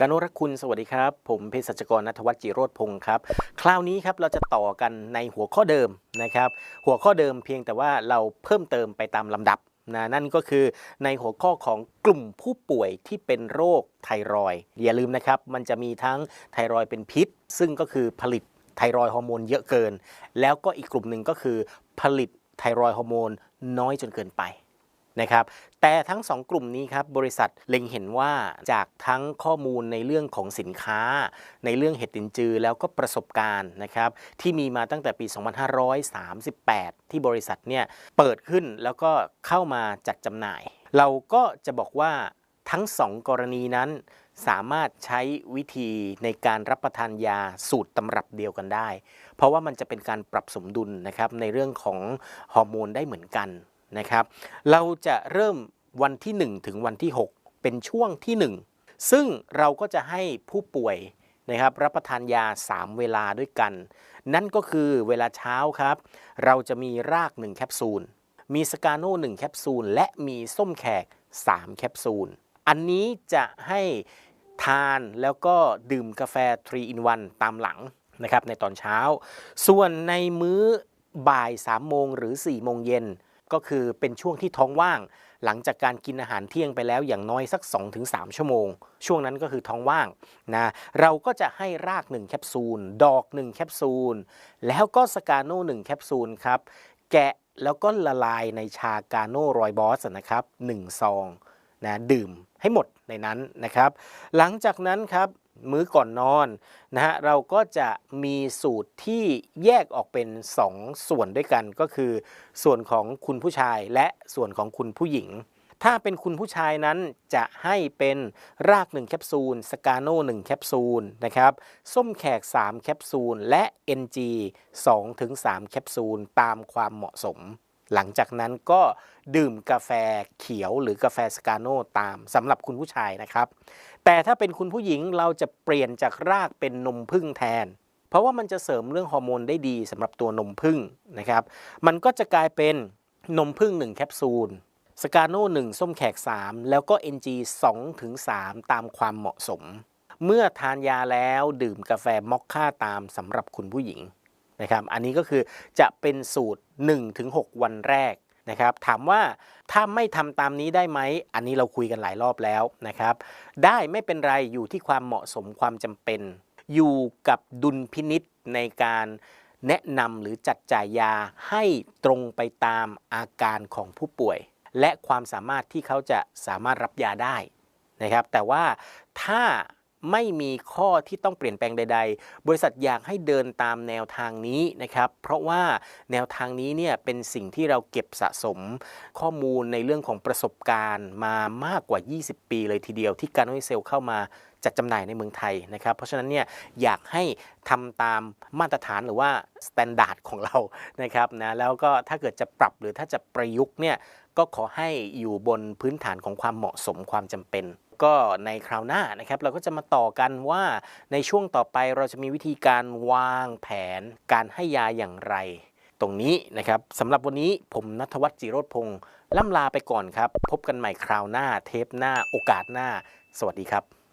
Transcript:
กานุรักคุณสวัสดีครับ ผมเภสัชกรนัทวัฒน์จิโรธพงศ์ครับ คราวนี้ครับเราจะต่อกันในหัวข้อเดิมนะครับ หัวข้อเดิมเพียงแต่ว่าเราเพิ่มเติมไปตามลำดับนะนั่นก็คือในหัวข้อของกลุ่มผู้ป่วยที่เป็นโรคไทรอยอย่าลืมนะครับ มันจะมีทั้งไทรอยเป็นพิษ ซึ่งก็คือผลิตไทรอยฮอร์โมนเยอะเกิน แล้วก็อีกกลุ่มหนึ่งก็คือผลิตไทรอยฮอร์โมนน้อยจนเกินไป นะครับแต่ทั้งสองกลุ่มนี้ครับบริษัทเล็งเห็นว่าจากทั้งข้อมูลในเรื่องของสินค้า ในเรื่องเห็ดตินจือแล้วก็ประสบการณ์นะครับที่มีมาตั้งแต่ปี 2538 ที่บริษัทเนี่ยเปิดขึ้นแล้วก็เข้ามาจัดจำหน่าย เราก็จะบอกว่าทั้งสองกรณีนั้นสามารถใช้วิธีในการรับประทานยาสูตรตำรับเดียวกันได้ เพราะว่ามันจะเป็นการปรับสมดุลนะครับในเรื่องของฮอร์โมนได้เหมือนกัน นะครับ เราจะเริ่มวันที่ 1 ถึงวันที่ 6 เป็นช่วงที่ 1 ซึ่งเราก็จะให้ผู้ป่วยนะครับรับประทานยา 3 เวลาด้วยกัน นั่นก็คือเวลาเช้าครับ เราจะมีราก 1 แคปซูล มีสกาโน่1แคปซูล และมีส้มแขก 3 แคปซูล อันนี้จะให้ทานแล้วก็ดื่มกาแฟ 3 in 1 ตามหลังนะครับในตอนเช้า ส่วนในมื้อบ่าย 3 โมงหรือ 4 โมงเย็น ก็คือเป็นช่วงที่ท้องว่าง หลังจากการกินอาหารเที่ยงไปแล้วอย่างน้อยสัก 2-3 ชั่วโมง ช่วงนั้นก็คือท้องว่างนะเราก็จะให้ราก 1 แคปซูล ดอก 1 แคปซูล แล้วก็สกาโน่1แคปซูลครับแกะแล้วก็ละลายในชากาโน่รอยบอสนะครับ1ซองนะดื่มให้หมดในนั้นนะครับ หลังจากนั้นครับ มื้อก่อนนอนนะฮะเราก็จะมีสูตรที่แยกออกเป็น 2 ส่วนด้วยกันก็คือ ส่วนของคุณผู้ชายและส่วนของคุณผู้หญิง ถ้าเป็นคุณผู้ชายนั้นจะให้เป็นราก 1 แคปซูล สกาโน่1แคปซูลนะครับส้มแขก 3 แคปซูล และ NG 2-3 แคปซูล ตามความเหมาะสม หลังจากนั้นก็ดื่มกาแฟเขียวหรือกาแฟสกาโน่ตามสำหรับคุณผู้ชายนะครับ แต่ถ้าเป็นคุณผู้หญิงเราจะเปลี่ยนจากรากเป็นนมผึ้งแทน เพราะว่ามันจะเสริมเรื่องฮอร์โมนได้ดีสำหรับตัวนมผึ้งนะครับ มันก็จะกลายเป็นนมผึ้ง1แคปซูลสกาโน่1ส้มแขก 3 แล้วก็ NG 2ถึง3ตามความเหมาะสม เมื่อทานยาแล้วดื่มกาแฟมอคค่าตามสำหรับคุณผู้หญิง นะครับ อันนี้ก็คือจะเป็นสูตร 1-6 วันแรกนะครับ ถามว่าถ้าไม่ทำตามนี้ได้ไหม อันนี้เราคุยกันหลายรอบแล้วนะครับ ได้ไม่เป็นไรอยู่ที่ความเหมาะสมความจำเป็น อยู่กับดุลพินิษในการแนะนำหรือจัดจ่ายยาให้ตรงไปตามอาการของผู้ป่วย และความสามารถที่เขาจะสามารถรับยาได้นะครับ แต่ว่าถ้า ไม่มีข้อที่ต้องเปลี่ยนแปลงใด ๆ บริษัทอยากให้เดินตามแนวทางนี้นะครับ เพราะว่าแนวทางนี้เนี่ยเป็นสิ่งที่เราเก็บสะสมข้อมูลในเรื่องของประสบการณ์มามากกว่า 20 ปีเลยทีเดียวที่การโนเซลเข้ามาจัดจำหน่ายในเมืองไทยนะครับ เพราะฉะนั้นเนี่ยอยากให้ทำตามมาตรฐานหรือว่าสแตนดาร์ดของเรานะครับนะแล้วก็ถ้าเกิดจะปรับหรือถ้าจะประยุกต์เนี่ยก็ขอให้อยู่บนพื้นฐานของความเหมาะสมความจำเป็น ก็ในคราวหน้านะครับ เราก็จะมาต่อกันว่าในช่วงต่อไปเราจะมีวิธีการวางแผนการให้ยาอย่างไร ตรงนี้นะครับสำหรับวันนี้ผมนัทวัฒน์จิโรธพงศ์ล่ำลาไปก่อนครับ พบกันใหม่คราวหน้าเทปหน้าโอกาสหน้า สวัสดีครับ